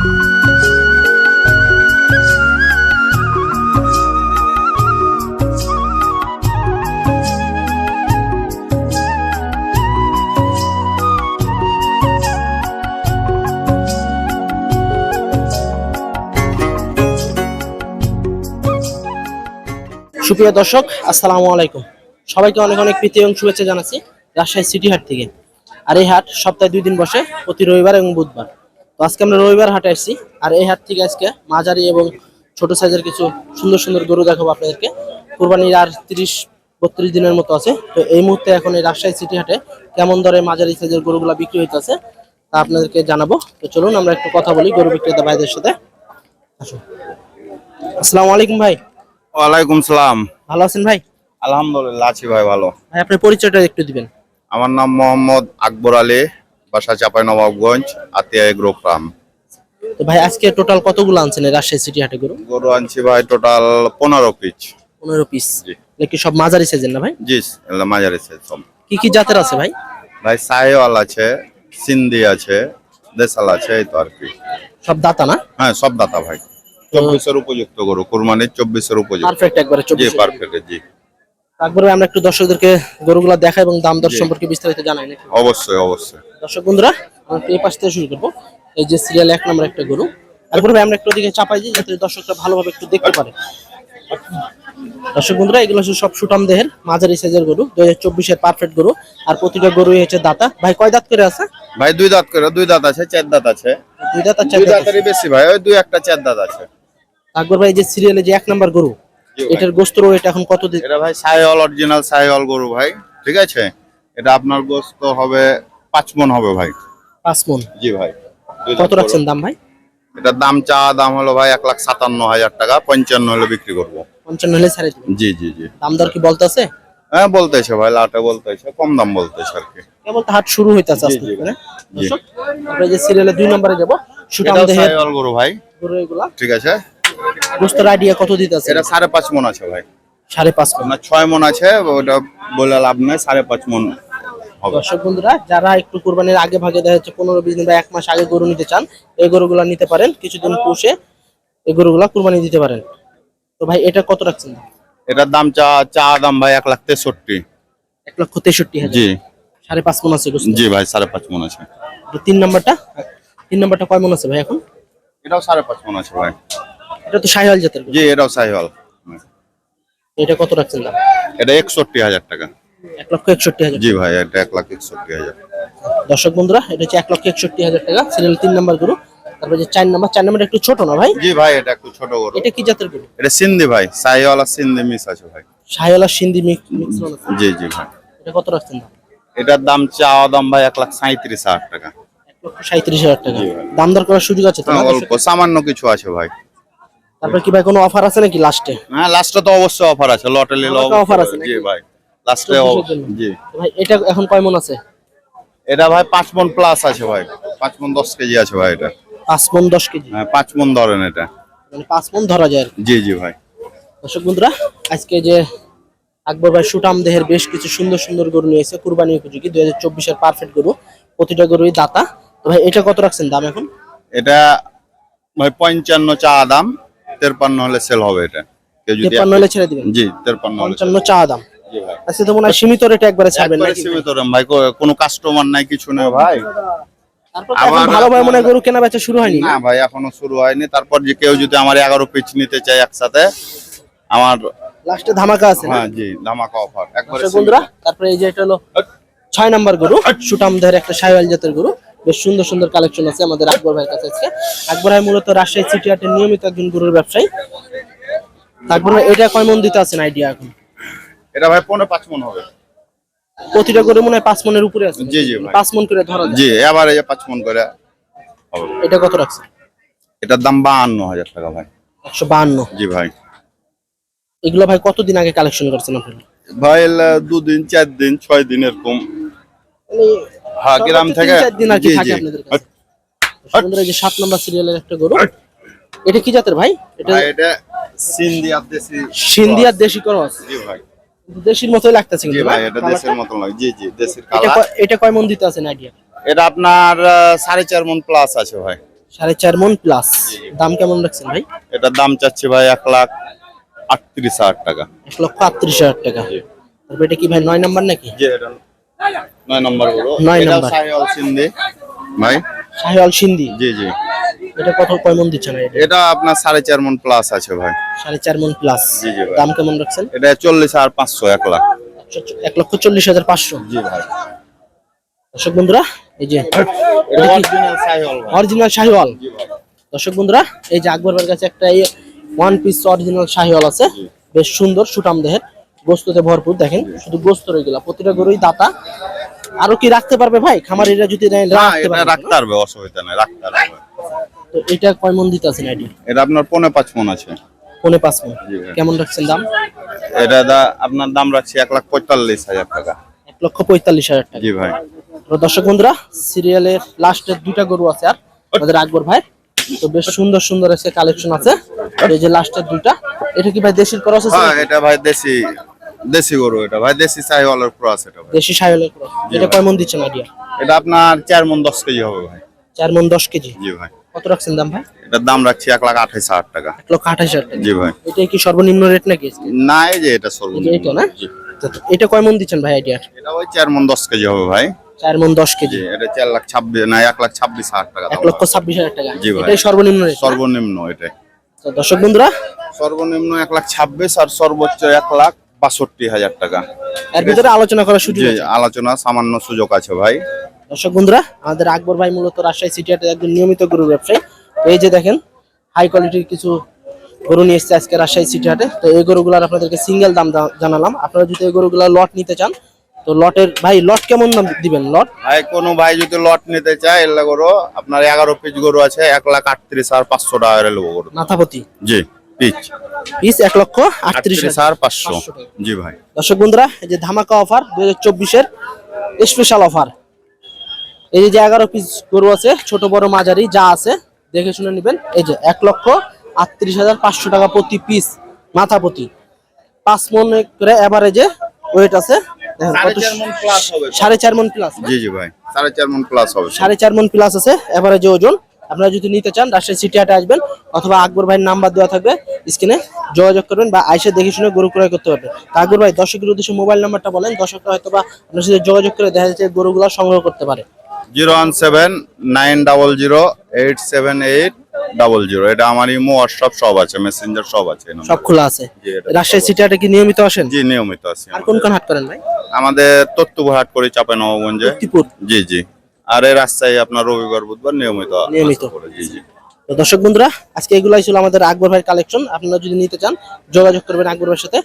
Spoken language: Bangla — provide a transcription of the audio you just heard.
সুপ্রিয় দর্শক, আসসালামু আলাইকুম। সবাইকে অনেক অনেক প্রীতি এবং শুভেচ্ছা জানাচ্ছি রাজশাহী সিটি হাট থেকে। আর এই হাট সপ্তাহে দুই দিন বসে, প্রতি রবিবার এবং বুধবার। আজকে আমরা রবিবার হাটে আসছি। আর এই হাট থেকে আজকে মাঝারি এবং ছোট সাইজের কিছু সুন্দর সুন্দর গরু দেখাবো আপনাদেরকে। কোরবানির আর তিরিশ বত্রিশ দিনের মতো আছে। তো এই মুহূর্তে এখন এই রাজশাহী সিটি হাটে কেমন দরে মাঝারি সাইজের গরুগুলা বিক্রি হইতেছে তা আপনাদেরকে জানাব। তো চলুন আমরা একটু কথা বলি গরু বিক্রেতা ভাইদের সাথে। আসুন আসসালামু আলাইকুম ভাই। ওয়ালাইকুম সালাম। ভালো আছেন ভাই? আলহামদুলিল্লাহ আছি ভাই ভালো। ভাই আপনার পরিচয়টা একটু দিবেন। আমার নাম মোহাম্মদ আকবর আলী। বাসা চাপাই নবাবগঞ্জ আতিয়া এগ্রো ফার্ম। তো ভাই আজকে টোটাল কতগুলো আনছেন রাজশাহী সিটি হাটে গরু? গরু আনছি ভাই টোটাল পনেরো পিচ পনেরো পিস জি। কি সব মাঝারি সাইজের না ভাই? জি মাঝারি size সব। কি কি জাতের আছে ভাই? ভাই সাহেওয়াল আছে সিন্ধি আছে দেশাল আছে এই তো আর কি। সব দাতা না? হ্যাঁ সব দাতা ভাই। চব্বিশের উপযুক্ত গরু কুরবানির চব্বিশের উপযুক্ত। পারফেক্ট একবারে জি চব্বিশ পারফেক্ট জি। তারপরে আমরা একটু দর্শকদেরকে গরুগুলা দেখা এবং দাম দর সম্পর্কে বিস্তারিত জানাই নাকি? অবশ্যই অবশ্যই। দর্শক বন্ধুরা এই পাশ থেকে শুরু করব। এই যে সিরিয়াল এক নম্বর একটা গরু। তারপরে ভাই আমরা একটু ওদিকে চাপাই দিই যাতে দর্শকরা ভালোভাবে একটু দেখতে পারে। দর্শক বন্ধুরা এগুলো হচ্ছে সব সুটাম দেহের মাঝারি সাইজের গরু দুই হাজার চব্বিশের পারফেক্ট গরু। আর প্রতিটা গরুই হচ্ছে দাতা। ভাই কয় দাঁত করে আছে? ভাই দুই দাঁত করে দুই দাঁত আছে চার দাঁত আছে। দুই দাঁত আর চার দুই দাঁতেরই বেশি ভাই ওই দুই একটা চার দাঁত আছে। আকবর ভাই এই যে সিরিয়ালে যে এক নম্বর গরু এটার গোস্ত এটা এখন কত দিন এটা ভাই সাইওয়াল অরিজিনাল সাইওয়াল গরু ভাই ঠিক আছে? এটা আপনার গোস্ত হবে পাঁচ মন হবে ভাই। পাঁচ মন? জি ভাই। কত রাখছেন দাম ভাই? এটার দাম চা দাম হলো ভাই এক লাখ সাতান্ন হাজার টাকা পঞ্চান্ন হলে বিক্রি করব। পঞ্চান্ন হলে ছাড়ে জি জি জি। দাম দর কি বলতেছে? হ্যাঁ বলতেছে ভাই লাটে বলতেছে কম দাম বলতেছে আর কি। কেবল তো হাট শুরু হইতাছে জি, করে। দর্শক আমরা যে সিরিয়ালে দুই নম্বরে যাব সুটাম দেহের সাইওয়াল গরু ভাই। গরু এগুলা। ঠিক আছে? গোস্তের আইডিয়া কত দিতেছে? এটা সাড়ে পাঁচ মন আছে ভাই। সাড়ে পাঁচ মন। আপনার ছয় মন আছে ওটা বলে লাভ নাই সাড়ে পাঁচ মন। হবে দর্শক বন্ধুরা যারা একটু কোরবানির আগে ভাগে দেখা যাচ্ছে পনেরো বিশ দিন বা এক মাস আগে গরু নিতে চান এই গরুগুলা নিতে পারেন। কিছুদিন পুষে এই গরুগুলা কুরবানি দিতে পারেন। তো ভাই এটা কত রাখছেন? এটার দাম চা চা দাম ভাই এক লাখ তেষট্টি। এক লক্ষ তেষট্টি হাজার। জি। সাড়ে পাঁচ মন আছে জি ভাই সাড়ে পাঁচ মন আছে। তো তিন নাম্বারটা? তিন নাম্বারটা কয় মন আছে ভাই এখন? এটাও সাড়ে পাঁচ মন আছে ভাই। এটা তো সাহিওয়াল জাতের জি এটাও সাইওয়াল। এটা কত রাখছেন দাম? এটা একষট্টি হাজার টাকা। এক লক্ষ একষট্টি হাজার জি ভাই এটা এক লাখ একষট্টি হাজার। দর্শক বন্ধুরা এটা হচ্ছে এক লক্ষ একষট্টি হাজার টাকা সিরিয়াল তিন নাম্বার গরু তারপরে যে চার নাম্বার চার নাম্বার একটু ছোট না ভাই? জি ভাই এটা একটু ছোট গরু। এটা কি জাতের গরু? এটা সিন্ধি ভাই সাইওয়ালা সিন্ধি মিস আছে ভাই। সাহিওয়ালা সিন্ধি মিক্স আছে। জি জি ভাই। এটা কত রাখছেন দাম? এটার দাম চাওয়া দাম ভাই এক লাখ সাঁত্রিশ হাজার টাকা। সাঁত্রিশ হাজার টাকা। দাম দর করার সুযোগ আছে তো হ্যাঁ, অল্প সামান্য কিছু আছে ভাই। তারপর কি ভাই কোনো অফার আছে নাকি লাস্টে হ্যাঁ লাস্টে তো অবশ্যই অফার আছে লটে নিলে লটে offer আছে জি ভাই। লাস্টে জি। ভাই এটা এখন কয় মন আছে? এটা ভাই পাঁচ মন প্লাস আছে ভাই। পাঁচ মন দশ কেজি আছে ভাই এটা। পাঁচ মন দশ কেজি? হ্যাঁ পাঁচ মন ধরেন এটা। মানে পাঁচ মন ধরা যায় জি জি ভাই। দর্শক বন্ধুরা আজকে যে আকবর ভাই সুটাম দেহের বেশ কিছু সুন্দর সুন্দর গরু নিয়েছে কুরবানি উপযোগী দুই হাজার চব্বিশের পারফেক্ট গরু প্রতিটা গরুই দাতা। তো ভাই এটা কত রাখছেন দাম এখন? এটা ভাই পঞ্চান্ন চা দাম তেরপান্ন হলে সেল হবে এটা। যদি তেপান্ন হলে ছেড়ে দিবেন? জি তেরপান্ন হলে পঞ্চান্ন চা দাম। ভাই তো মনে হয় সীমিত রেটে একবারে ছাড়বেন একবারে নাকি? সীমিত দাম ভাই কোনো কাস্টমার নাই কিছু নেই ভাই। এখন আবার- ভালোভাবে মনে গরু কেনা বেচা শুরু হয়নি না? ভাই এখনও শুরু হয়নি। তারপর যে কেউ যদি আমার এগারো পিচ নিতে চায় একসাথে আমার লাস্টে ধামাকা আছে না? হ্যাঁ জি ধামাকা অফার একবারে বন্ধুরা তারপরে এই যে এটা হলো ছয় নাম্বার গরু সুটাম দেহের একটা সাইওয়াল জাতের গরু। বেশ সুন্দর সুন্দর কালেকশন আছে আমাদের আকবর ভাইয়ের কাছে আজকে। আকবর ভাই মূলত রাজশাহী সিটি হাটের নিয়মিত একজন গরুর ব্যবসায়ী। তারপরে এটা কয় মন দিতে আছেন আইডিয়া এখন? এটা ভাই পনেরো পাঁচ মন হবে। প্রতিটা করে মনে হয় পাঁচ মনের উপরে আছে। জি, জি ভাই। পাঁচ মন করে ধরা যায়। জি এবার এই যে পাঁচ মন করে হবে। এটা কত রাখছে এটার দাম বাহান্ন হাজার টাকা ভাই। একশো বাহান্ন। জি ভাই। এগুলো ভাই কতদিন আগে কালেকশন করছেন আপনারা ভাই এলা দুদিন চার দিন ছয় দিন এরকম। মানে হ্যাঁ গ্রাম সর্বোচ্চ থেকে তিন চার দিন আর কি জি থাকে জি। আপনাদের কাছে। বন্ধুরা, এই যে সাত নাম্বার সিরিয়ালের একটা গরু। এটা কি জাতের ভাই? এটা ভাই এটা সিন্ধি আর দেশি সিন্ধি আর দেশি করস। জি ভাই। দেশির মতোই লাগতেছে জি ভাই এটা দেশের মতন লাগে জি জি দেশের কালার এটা কয় মন দিতে আছেন আইডিয়া এটা আপনার সাড়ে চার মন প্লাস আছে ভাই। সাড়ে চার মন প্লাস দাম কেমন রাখছেন ভাই? এটার দাম চাচ্ছি ভাই এক লাখ আটত্রিশ হাজার টাকা। এক লক্ষ আটত্রিশ হাজার টাকা। তারপর এটা কি ভাই নয় নাম্বার নাকি? জি এটা নয় নম্বরগুলো নয় নম্বর। সাহেওয়াল সিন্ধি। ভাই? শাহিওয়াল সিন্ধি? জি জি। এটা কত কয় মন দিচ্ছেন এটা? আপনার সাড়ে চার মন প্লাস আছে ভাই। সাড়ে চার মন প্লাস দাম কেমন রাখছেন? এটা চল্লিশ হাজার পাঁচশো এক লাখ। এক লক্ষ চল্লিশ হাজার পাঁচশো। জি ভাই। দর্শক বন্ধুরা এই যে অরিজিনাল শাহিওয়াল দর্শক বন্ধুরা এই যে আকবর ভাইয়ের কাছে একটা ওয়ান পিস অরিজিনাল শাহিওয়াল আছে। বেশ সুন্দর সুটাম দেহের। গোস্ততে ভরপুর দেখেন। শুধু গোস্ত রয়ে গেল। প্রতিটা গরুই দাতা। আরও কি রাখতে পারবে ভাই? খামারিরা যদি নেয়, রাখতে পারবে রাখতে পারবে অসুবিধা নেই রাখতে পারবে। তো এটা কয় মন দিতে আছেন আইডি? এটা আপনার পনে পাঁচ মন আছে। পৌনে পাঁচ মন। কেমন রাখছেন দাম? এটা দা আপনার দাম রাখছি এক লাখ পঁয়তাল্লিশ হাজার টাকা। এক লক্ষ পঁয়তাল্লিশ হাজার টাকা। জি ভাই। তো দর্শক বন্ধুরা সিরিয়ালের লাস্টের দুইটা গরু আছে আর আমাদের আকবর ভাই তো বেশ সুন্দর সুন্দর আজকে কালেকশন আছে। এই যে লাস্টের দুইটা এটা কি ভাই দেশির ক্রস আছে? হ্যাঁ এটা ভাই দেশি দেশি গরু এটা ভাই দেশি সাহিওয়ালের ক্রস এটা ভাই। দেশি সাহেলের ক্রস। এটা কয় মন দিচ্ছেন আইডিয়া? এটা আপনার চার মন দশ কেজি হবে ভাই। চার মন দশ কেজি। জি ভাই। কত রাখছেন দাম ভাই? এটার দাম রাখছি এক লাখ আঠাইশ হাজার টাকা। এক লক্ষ আঠাশ হাজার টাকা। জি ভাই। এটা কি সর্বনিম্ন রেট নাকি না এই যে এটা সর্বনিম্ন। এটা না? এটা কয় মন দিচ্ছেন ভাই আইডিয়া এটা ওই চার মন দশ কেজি হবে ভাই। চার মন দশ কেজি। এটা চার লাখ ছাব্বিশ না এক লাখ ছাব্বিশ হাজার টাকা এক লক্ষ ছাব্বিশ হাজার টাকা। জি ভাই। এটাই সর্বনিম্ন রেট সর্বনিম্ন এটা তো দর্শক বন্ধুরা সর্বনিম্ন এক লাখ ছাব্বিশ আর সর্বোচ্চ এক লাখ বাষট্টি হাজার টাকা। এর ভিতরে আলোচনা করার সুযোগ আলোচনা সামান্য সুযোগ আছে ভাই। দর্শক বন্ধুরা আমাদের আকবর ভাই মূলত রাজশাহী সিটি হাটের একজন নিয়মিত গরুর ব্যবসায়ী। এই যে দেখেন হাই কোয়ালিটির কিছু গরু নিয়ে এসছে আজকে রাজশাহী সিটি হাটে। তো এই গরুগুলার আপনাদেরকে সিঙ্গেল দাম জানালাম। আপনারা যদি এই গরুগুলা লট নিতে চান তো লটের ভাই লট কেমন দাম দিবেন? লট ভাই কোনো ভাই যদি লট নিতে চায় এলে গরু আপনার এগারো পিস গরু আছে এক লাখ আটত্রিশ আর পাঁচশো টাকা নেব গরু। মাথাপতি জি পিচ। পিস এক লক্ষ আটত্রিশ পাঁচশো। পাঁচশো জি ভাই। দর্শক বন্ধুরা এই যে ধামাকা অফার দুই হাজার চব্বিশের স্পেশাল অফার এই যে এগারো পিস গরু আছে ছোট বড় মাঝারি যা আছে দেখে শুনে নেবেন। এই যে এক লক্ষ আটত্রিশ হাজার পাঁচশো টাকা প্রতি পিস মাথা প্রতি। পাঁচ মন করে এভারেজে ওয়েট আছে। সাড়ে চার মন প্লাস জি জি ভাই সাড়ে চার মন প্লাস হবে। সাড়ে চার মন প্লাস আছে এভারেজে ওজন। আপনারা যদি নিতে চান রাজশাহী সিটি হাটে আসবেন অথবা আকবর ভাইয়ের নাম্বার দেওয়া থাকবে স্ক্রিনে যোগাযোগ করবেন বা আইসে দেখে শুনে গরু ক্রয় করতে পারবেন। আকবর ভাই দর্শকের উদ্দেশ্যে মোবাইল নাম্বারটা বলেন দর্শকরা হয়তো বা আপনার সাথে যোগাযোগ করে দেখা যাচ্ছে গরুগুলো সংগ্রহ করতে পারে। Zero one seven nine double zero eight seven eight double zero. এটা আমার ইমো হোয়াটসঅ্যাপ সব আছে মেসেঞ্জার সব আছে সব খোলা আছে। রাজশাহী সিটি হাটে কি নিয়মিত আসেন? জি নিয়মিত আছে আর কোন কোন হাট করেন ভাই? আমাদের তত্ত্বহাট করি চাপে নবগঞ্জে জি জি। আর এই রাস্তায় আপনার রবিবার বুধবার নিয়মিত নিয়মিত। জি জি। তো দর্শক বন্ধুরা আজকে এগুলাই ছিল আমাদের আকবর ভাইয়ের কালেকশন আপনারা যদি নিতে চান যোগাযোগ করবেন আকবর ভাইয়ের সাথে।